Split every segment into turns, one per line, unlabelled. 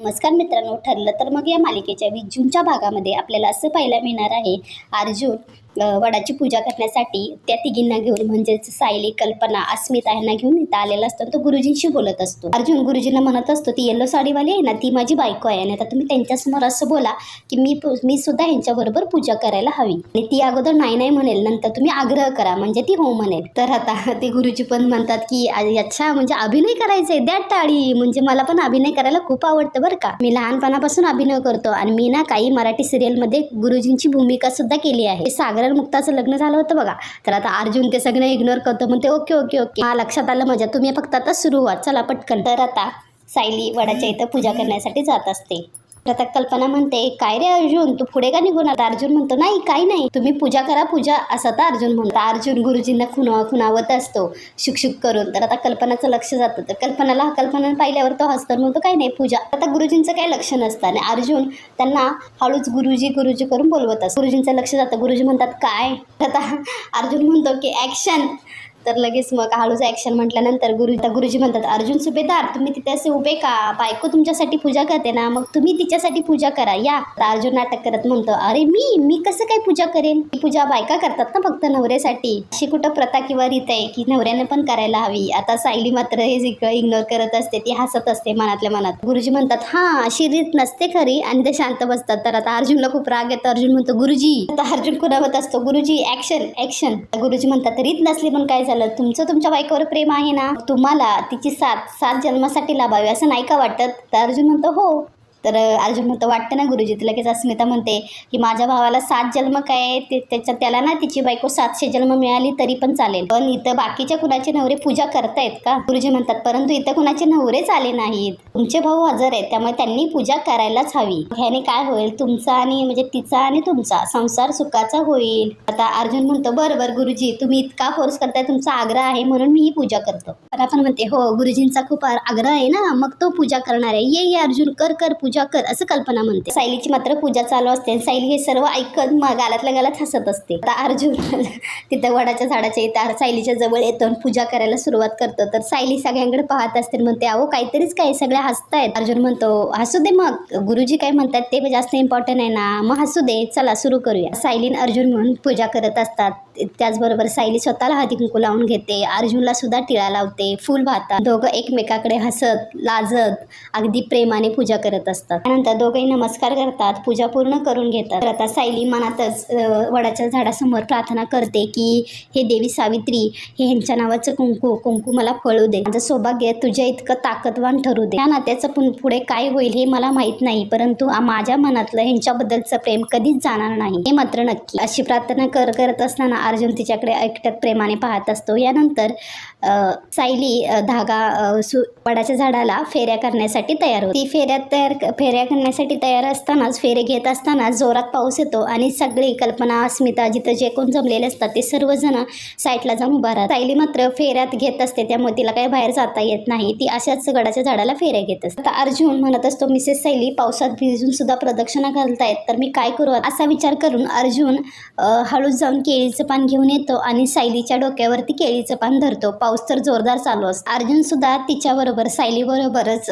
नमस्कार मित्रांनो ठरलं तर मग या मालिकेच्या वीस जूनच्या भागामध्ये आपल्याला असं पाहायला मिळणार आहे अर्जुन वडाची पूजा करण्यासाठी त्या तिघींना घेऊन म्हणजेच सायली कल्पना अस्मिता यांना घेऊन इथं आलेला असतो. तो गुरुजींशी बोलत असतो. अर्जुन गुरुजींना म्हणत असतो ती येल्लो साडीवाली आहे ना ती माझी बायको आहे. आणि आता तुम्ही त्यांच्यासमोर असं बोला की मी मी सुद्धा ह्यांच्याबरोबर पूजा करायला हवी. आणि ती अगोदर नाही नाही म्हणेल. नंतर तुम्ही आग्रह करा म्हणजे ती हो म्हणेल. तर आता ते गुरुजी पण म्हणतात की अच्छा म्हणजे अभिनय करायचंय द्या टाळी. म्हणजे मला पण अभिनय करायला खूप आवडतं बरं का. मी लहानपणापासून अभिनय करतो. आणि मी ना काही मराठी सिरियलमध्ये गुरुजींची भूमिका सुद्धा केली आहे. सागर कारण मुक्ताचं लग्न झालं होतं बघा. तर आता अर्जुन ते सगळं इग्नोर करतो. म्हणते ओके ओके ओके हा लक्षात आलं माझ्या. तुम्ही फक्त आता सुरुवात. चला पटकन. तर आता सायली वडाच्या इथं पूजा करण्यासाठी जात असते. तर आता कल्पना म्हणते काय रे अर्जुन? तू पुढे का निघून आता अर्जुन म्हणतो नाही काही नाही. तुम्ही पूजा करा पूजा. असं तर अर्जुन म्हणतो. अर्जुन गुरुजींना खुना खुनावत असतो शुकशुक करून. तर आता कल्पनाचं लक्ष जातं. तर कल्पनाला कल्पना पाहिल्यावर तो हसतो म्हणतो काय नाही पूजा. आता गुरुजींचं काही लक्ष नसतं आणि अर्जुन त्यांना हळूच गुरुजी गुरुजी करून बोलवत असतो. गुरुजींचं लक्ष जातं. गुरुजी म्हणतात काय? आता अर्जुन म्हणतो की ॲक्शन. तर लगेच मग हळूचं ॲक्शन म्हटल्यानंतर गुरु गुरुजी म्हणतात अर्जुन सुभेदार तुम्ही तिथे असे उभे का? बायको तुमच्यासाठी पूजा करते ना मग तुम्ही तिच्यासाठी पूजा करा या. अर्जुन नाटक करत म्हणतो अरे मी मी कसं काय पूजा करेन? पूजा बायका करतात ना फक्त नवऱ्यासाठी. अशी कुठं प्रथा किंवा रीत आहे की नवऱ्याने पण करायला हवी. आता सायली मात्र हे इग्नोर करत असते ती हसत असते मनातल्या मनात. गुरुजी म्हणतात हा अशी रीत नसते खरी. आणि ते शांत बसतात. तर आता अर्जुनला खूप राग येतो. अर्जुन म्हणतो गुरुजी. आता अर्जुन कुणावत असतो गुरुजी ऍक्शन ऍक्शन गुरुजी म्हणतात रीत नसली पण काय झालं? तुमचं तुमच्या बायकोवर प्रेम आहे ना? तुम्हाला तिची साथ सात जन्मासाठी लाभावी असं नाही का वाटत? तर अर्जुन म्हणतो हो. तर अर्जुन म्हणतो वाटतं ना गुरुजी तर लगेच अस्मिता म्हणते की माझ्या भावाला सात जन्म काय ते त्याच्या त्याला ना तिची बायको सातशे जन्म मिळाली तरी पण चालेल. पण इथं बाकीच्या कुणाचे नवरे पूजा करतायत का? गुरुजी म्हणतात परंतु इथं कुणाचे नवरेच आले नाहीत. तुमचे भाऊ हजर आहेत त्यामुळे त्यांनी पूजा करायलाच हवी. ह्याने काय होईल? तुमचा आणि म्हणजे तिचा आणि तुमचा संसार सुखाचा होईल. आता अर्जुन म्हणतो बरं बरं गुरुजी तुम्ही इतका फोर्स करताय तुमचा आग्रह आहे म्हणून मी ही पूजा करतो. तर आपण म्हणते हो गुरुजींचा खूप आग्रह आहे ना मग तो पूजा करणार आहे. ये ये अर्जुन कर कर पूजा. पूजा कर असं कल्पना म्हणते. सायलीची मात्र पूजा चालू असते सायली हे सर्व ऐकत मग गालातल्या गालात हसत असते. आता अर्जुन तिथं वडाच्या झाडाच्या इथं सायलीच्या जवळ येतो आणि पूजा करायला सुरुवात करतो. तर सायली सगळ्यांकडे पाहत असते म्हणते अहो काहीतरीच काय सगळ्या हसतायत. अर्जुन म्हणतो हसू दे मग. गुरुजी काय म्हणतात ते जास्त इम्पॉर्टंट आहे ना. मग हसू दे. चला सुरू करूया. सायलीन अर्जुन म्हणून पूजा करत असतात. त्याचबरोबर सायली स्वतःला हाती कुंकू लावून घेते. अर्जुनला सुद्धा टिळा लावते. फुल वाहतात. दोघं एकमेकाकडे हसत लाजत अगदी प्रेमाने पूजा करत असतात. असतात. त्यानंतर दोघेही नमस्कार करतात पूजा पूर्ण करून घेतात. तर आता सायली मनातच वडाच्या झाडासमोर प्रार्थना करते की हे देवी सावित्री हे ह्यांच्या नावाचं कुंकू कुंकू मला फळू दे. माझं सौभाग्य तुझ्या इतकं ताकदवान ठरू दे. त्या नात्याचं पुढे काय होईल हे मला माहीत नाही परंतु माझ्या मनातलं ह्यांच्याबद्दलचं प्रेम कधीच जाणार नाही. हे मात्र नक्की. अशी प्रार्थना कर करत असताना अर्जुन तिच्याकडे एकट्यात प्रेमाने पाहत असतो. यानंतर सायली धागा सु वडाच्या झाडाला फेऱ्या करण्यासाठी तयार होती. ती तयार फेऱ्या करण्यासाठी तयार असतानाच फेरे घेत असताना जोरात पाऊस येतो आणि सगळी कल्पना अस्मिता जिथं जे कोण जमलेले असतात ते सर्वजण साईडला जाऊन उभा राहतात. सायली मात्र फेऱ्यात घेत असते त्यामुळे तिला काही बाहेर जाता येत नाही. ती अशाच गडाच्या झाडाला फेऱ्या घेत असते. आता अर्जुन म्हणत असतो मिसेस सायली पावसात भिजून सुद्धा प्रदक्षिणा घालतायत तर मी काय करू? असा विचार करून अर्जुन हळूच जाऊन केळीचं पान घेऊन येतो आणि सायलीच्या डोक्यावरती केळीचं पान धरतो. पाऊस तर जोरदार चालू असतो अर्जुन सुद्धा तिच्याबरोबर सायलीबरोबरच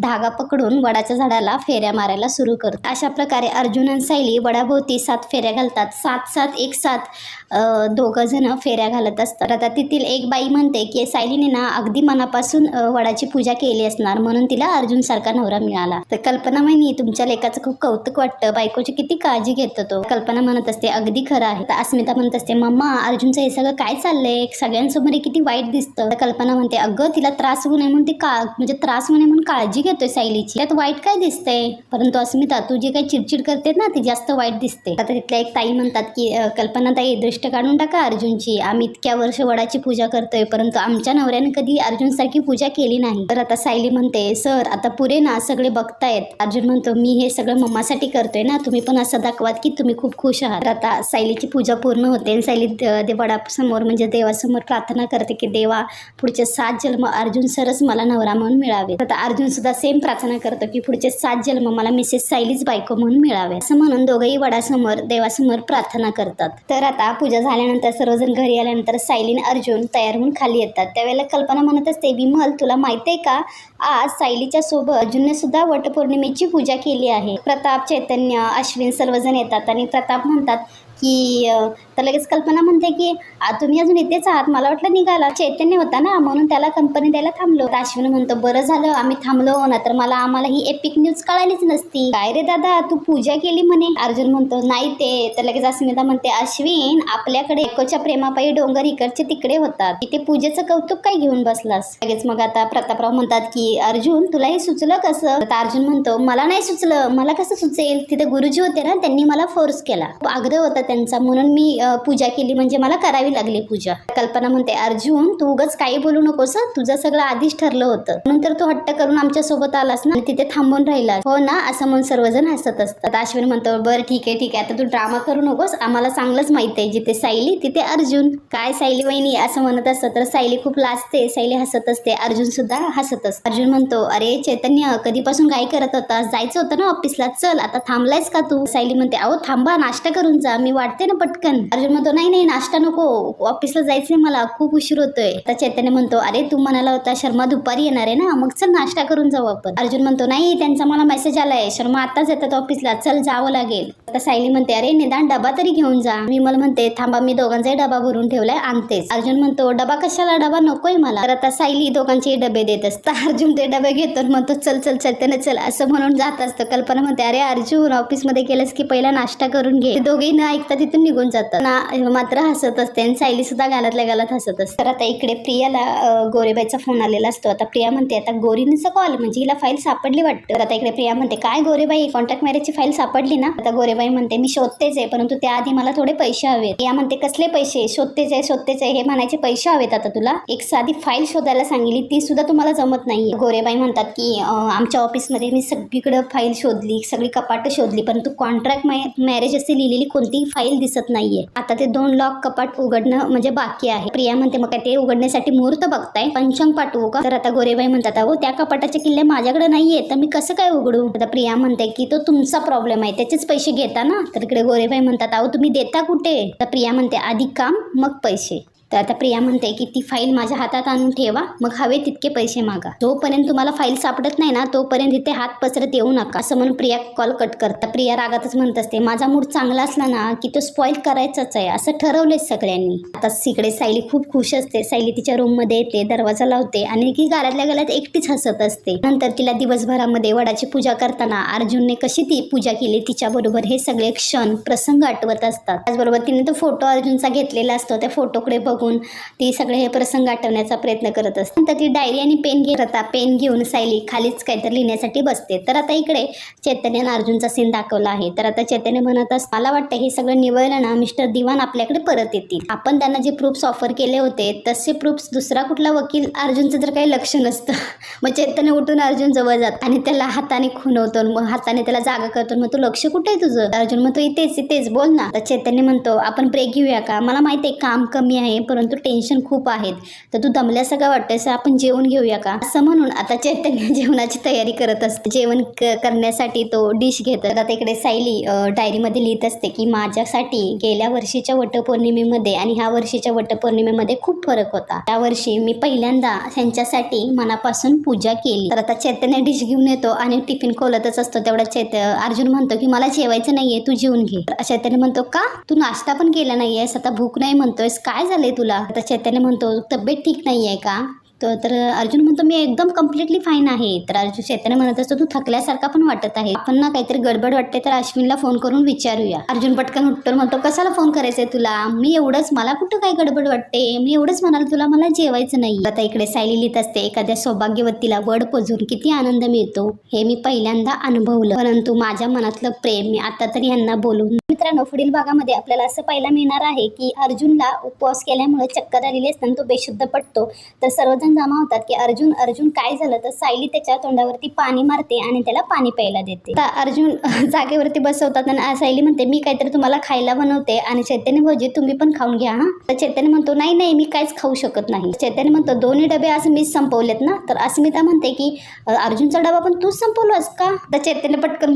धागा पकडून वडाच्या झाडाला फेऱ्या मारायला सुरू करतो अशा प्रकारे अर्जुन आणि सायली वडाभोवती सात फेऱ्या घालतात. सात सात एक सात दोघं जण फेऱ्या घालत असतात. आता तिथील एक बाई म्हणते की सायलीने ना अगदी मनापासून वडाची पूजा केली असणार. म्हणून तिला अर्जुन सारखा नवरा मिळाला. तर कल्पना म्हणी तुमच्या लेखाचं खूप कौतुक वाटतं. बायकोची किती काळजी घेतो तो. कल्पना म्हणत असते अगदी खरं आहे. तर अस्मिता म्हणत असते मम्मा अर्जुनचं हे सगळं काय चाललंय? सगळ्यांसमोर किती वाईट दिसतं. कल्पना म्हणते अगं तिला त्रास होऊ नये म्हणून ती का म्हणजे त्रास होऊ नये म्हणून काळजी घेतोय सायलीची. त्यात वाईट काय दिसतंय? परंतु अस्मिता तू जी काही चिडचिड करते ना ती जास्त वाईट दिसते. आता तिथल्या एक ताई म्हणतात की कल्पनाताई कल्पना ताई दृष्ट काढून टाका अर्जुनची. आम्ही इतक्या वर्ष वडाची पूजा करतोय परंतु आमच्या नवऱ्याने कधी अर्जुन सारखी पूजा केली नाही. तर आता सायली म्हणते सर आता पुरे ना सगळे बघतायत. अर्जुन म्हणतो मी हे सगळं मम्मासाठी करतोय ना तुम्ही पण असं दाखवात की तुम्ही खूप खुश आहात. आता सायलीची पूजा पूर्ण होते आणि सायली द- समोर म्हणजे देवासमोर प्रार्थना करते की देवा पुढचे सात जन्म अर्जुन सरच मला नवरा म्हणून मिळावे तर आता अर्जुन सुद्धा सेम प्रार्थना करतो की पुढचे सात जन्म मला मिसेस सायलीच बायको म्हणून मिळावे असं म्हणून दोघंही वडासमोर देवासमोर प्रार्थना करतात. तर आता पूजा झाल्यानंतर सर्वजण घरी आल्यानंतर सायलीन अर्जुन तयार होऊन खाली येतात. त्यावेळेला कल्पना म्हणत असते विमल तुला माहिती आहे का? आज सायलीच्या सोबत अर्जुनने सुद्धा वटपौर्णिमेची पूजा केली आहे. प्रताप चैतन्य अश्विन सर्वजण येतात आणि प्रताप म्हणतात की तर लगेच कल्पना म्हणते की तुम्ही अजून इथेच आहात. मला वाटलं निघाला. चैतन्य होता ना म्हणून त्याला कंपनी द्यायला थांबलो. अश्विन म्हणतो बरं झालं आम्ही थांबलो. ना तर मला आम्हाला ही एपिक न्यूज कळालीच नसती. काय रे दादा तू पूजा केली म्हणे? अर्जुन म्हणतो नाही ते. तर लगेच अस्मिता म्हणते अश्विन आपल्याकडे एकोच्या प्रेमापायी डोंगर इकडचे तिकडे होतात. तिथे पूजेचं कौतुक काय घेऊन बसलास? लगेच मग आता प्रतापराव म्हणतात की अर्जुन तुला हे सुचलं कसं? तर अर्जुन म्हणतो मला नाही सुचलं. मला कसं सुचेल? तिथे गुरुजी होते ना त्यांनी मला फोर्स केला. आग्रह होता त्यांचा. म्हणून मी पूजा केली म्हणजे मला करावी लागली पूजा. कल्पना म्हणते अर्जुन तू उगाच काही बोलू नकोस तुझं सगळं आधीच ठरलं होतं. म्हणून तर तू हट्ट करून आमच्यासोबत आलास ना? तिथे थांबून राहिलास. हो ना असं म्हणून सर्वजण हसत असतात. अश्विन म्हणतो बरं ठीक आहे ठीक आहे. आता तू ड्रामा करू नकोस. आम्हाला चांगलंच माहीत आहे. जिथे सायली तिथे अर्जुन. काय सायली वहिनी? असं म्हणत असतं तर सायली खूप लाजते. सायली हसत असते. अर्जुन सुद्धा हसत असत. अर्जुन म्हणतो अरे चैतन्य कधीपासून काय करत होता जायचं होतं ना ऑफिसला चल आता थांबलायस का तू? सायली म्हणते अहो थांबा नाश्ता करून जा. मी वाटते ना पटकन. अर्जुन म्हणतो नाही नाही नाश्ता नको. ऑफिसला जायचंय मला. खूप उशीर होतोय. तर चैतन्य म्हणतो अरे तू म्हणाला होता शर्मा दुपारी येणार आहे ना. मग चल नाश्ता करून जाऊ आपण. अर्जुन म्हणतो नाही त्यांचा मला मेसेज आलाय. शर्मा आताच येतात ऑफिसला. चल जावं लागेल. आता सायली म्हणते अरे निदान डबा तरी घेऊन जा. मी मला म्हणते थांबा मी दोघांचाही डबा भरून ठेवलाय. आणतेच. अर्जुन म्हणतो डबा कशाला? डबा नकोय मला. तर आता सायली दोघांचे डबे देत असतं. अर्जुन ते डबे घेतो म्हणतो चल चल चैतन्य चल. असं म्हणून जात असतं. कल्पना म्हणते अरे अर्जुन ऑफिसमध्ये गेलंस की पहिला नाश्ता करून घे. ते दोघेही न ऐकता तिथून निघून जातात. ना मात्र हसत असते आणि सायली सुद्धा गालातल्या गालात हसत असते. तर आता इकडे प्रियाला गोरेबाईचा फोन आलेला असतो. आता प्रिया म्हणते आता गोरीनीचा कॉल म्हणजे हिला फाईल सापडली वाटतं. तर आता इकडे प्रिया म्हणते काय गोरेबाई कॉन्टॅक्ट मॅरेजची फाईल सापडली ना? आता गोरेबाई म्हणते मी शोधतेच आहे परंतु त्याआधी मला थोडे पैसे हवेत. प्रिया म्हणते कसले पैसे? शोधतेच आहे शोधतेच आहे. हे म्हणायचे पैसे हवेत आता तुला? एक साधी फाईल शोधायला सांगितली ती सुद्धा तुम्हाला जमत नाही गोरेबाई म्हणतात की आमच्या ऑफिसमध्ये मी सगळीकडे फाईल शोधली सगळी कपाटं शोधली परंतु कॉन्ट्रॅक्ट मॅरेज असे लिहिलेली कोणतीही फाईल दिसत नाहीये. आता ते दोन लॉक कपाट उघडणं म्हणजे बाकी आहे. प्रिया म्हणते मग काय ते उघडण्यासाठी मुहूर्त बघताय? पंचांग पाठवू का तर आता गोरेबाई म्हणतात अहो त्या कपाटाचे किल्ले माझ्याकडे नाहीये तर मी कसं काय उघडू? आता प्रिया म्हणते की तो तुमचा प्रॉब्लेम आहे त्याचेच पैसे घेता ना? तर इकडे गोरेबाई म्हणतात अहो तुम्ही देता कुठे? तर प्रिया म्हणते आधी काम मग पैसे. तर आता प्रिया म्हणते की ती फाईल माझ्या हातात आणून ठेवा मग हवे तितके पैसे मागा. जोपर्यंत तुम्हाला फाईल सापडत नाही ना तोपर्यंत इथे हात पसरत येऊ नका असं म्हणून प्रिया कॉल कट करता. प्रिया रागातच म्हणत असते माझा मूड चांगला असला ना की तो स्पॉईल करायचाच आहे असं ठरवलेच सगळ्यांनी. आता तिकडे सायली खूप खुश असते सायली तिच्या रूममध्ये येते दरवाजा लावते आणि की घरातल्या घरात एकटीच हसत असते. नंतर तिला दिवसभरामध्ये वडाची पूजा करताना अर्जुनने कशी ती पूजा केली तिच्याबरोबर हे सगळे क्षण प्रसंग आठवत असतात. त्याचबरोबर तिने तो फोटो अर्जुनचा घेतलेला असतो त्या फोटोकडे बघ बघून ती सगळे हे प्रसंग आठवण्याचा प्रयत्न करत असते. नंतर ती डायरी आणि पेन घेत आता पेन घेऊन सायली खालीच काहीतरी लिहिण्यासाठी बसते. तर आता इकडे चैतन्य आणि अर्जुनचा सीन दाखवला आहे. तर आता चैतन्य म्हणत असत मला वाटतं हे सगळं निवळलं ना मिस्टर दिवान आपल्याकडे परत येतील. आपण त्यांना जे प्रूफ्स ऑफर केले होते तसे प्रूफ्स दुसरा कुठला वकील अर्जुनचं जर काही लक्ष नसतं मग चैतन्य उठून अर्जुन जवळ जात आणि त्याला हाताने खुनवतो मग हाताने त्याला जागा करतो. मग तू लक्ष कुठे आहे तुझं? अर्जुन म्हणतो इथेच इथेच बोल ना. तर चैतन्य म्हणतो आपण ब्रेक घेऊया का? मला माहिती आहे काम कमी आहे परंतु टेन्शन खूप आहेत. तर तू दमल्यास का वाटतंयस आपण जेवण घेऊया का? असं म्हणून आता चैतन्य जेवणाची तयारी करत असते. जेवण क- करण्यासाठी तो डिश घेत तर आता इकडे सायली डायरीमध्ये लिहित असते की माझ्यासाठी गेल्या वर्षीच्या वटपौर्णिमेमध्ये आणि ह्या वर्षीच्या वटपौर्णिमेमध्ये खूप फरक होता. त्या वर्षी मी पहिल्यांदा त्यांच्यासाठी मनापासून पूजा केली. तर आता चैतन्य डिश घेऊन येतो आणि टिफिन खोलतच असतो. तेवढा चैत अर्जुन म्हणतो की मला जेवायचं नाहीये तू जेवून घे. चैतन्य म्हणतो का? तू नाश्ता पण केला नाहीयेस? आता भूक नाही म्हणतोयस. काय झालंय तुला? आता चैतन्य म्हणतो तब्येत ठीक नाही आहे का? तर तर अर्जुन म्हणतो मी एकदम कम्प्लिटली फाईन आहे. तर अर्जुन चैतन्य म्हणत असतो तू थकल्यासारखा पण वाटत आहे. आपण ना काहीतरी गडबड वाटते तर अश्विनला फोन करून विचारूया. अर्जुन पटकन उठतो म्हणतो कशाला फोन करायचंय तुला? मी एवढंच मला कुठं काय गडबड वाटते? मी एवढंच म्हणाल तुला मला जेवायचं नाही आता इकडे सायली लिहित असते एखाद्या सौभाग्यवतीला वड पोजून किती आनंद मिळतो. हे मी पहिल्यांदा अनुभवलं. परंतु माझ्या मनातलं प्रेम मी आता तरी यांना बोलून मित्रांनो पुढील भागामध्ये आपल्याला असं पाहायला मिळणार आहे की अर्जुनला उपवास केल्यामुळे चक्कर आलेली असताना तो बेशुद्ध पडतो. तर सर्वजण जमा होतात की अर्जुन अर्जुन काय झालं? तर सायली त्याच्या तोंडावरती पाणी मारते आणि त्याला पाणी प्यायला देते. तर अर्जुन जागेवरती बसवतात आणि सायली म्हणते मी काहीतरी तुम्हाला खायला बनवते आणि चैतन्य भाऊजी तुम्ही पण खाऊन घ्या हा? तर चैतन्य म्हणतो नाही नाही मी काहीच खाऊ शकत नाही. चैतन्य म्हणतो दोन्ही डबे आज मीच संपवलेत ना? तर अस्मिता म्हणते की अर्जुनचा डबा पण तूच संपवलास का? तर चैतन्य पटकन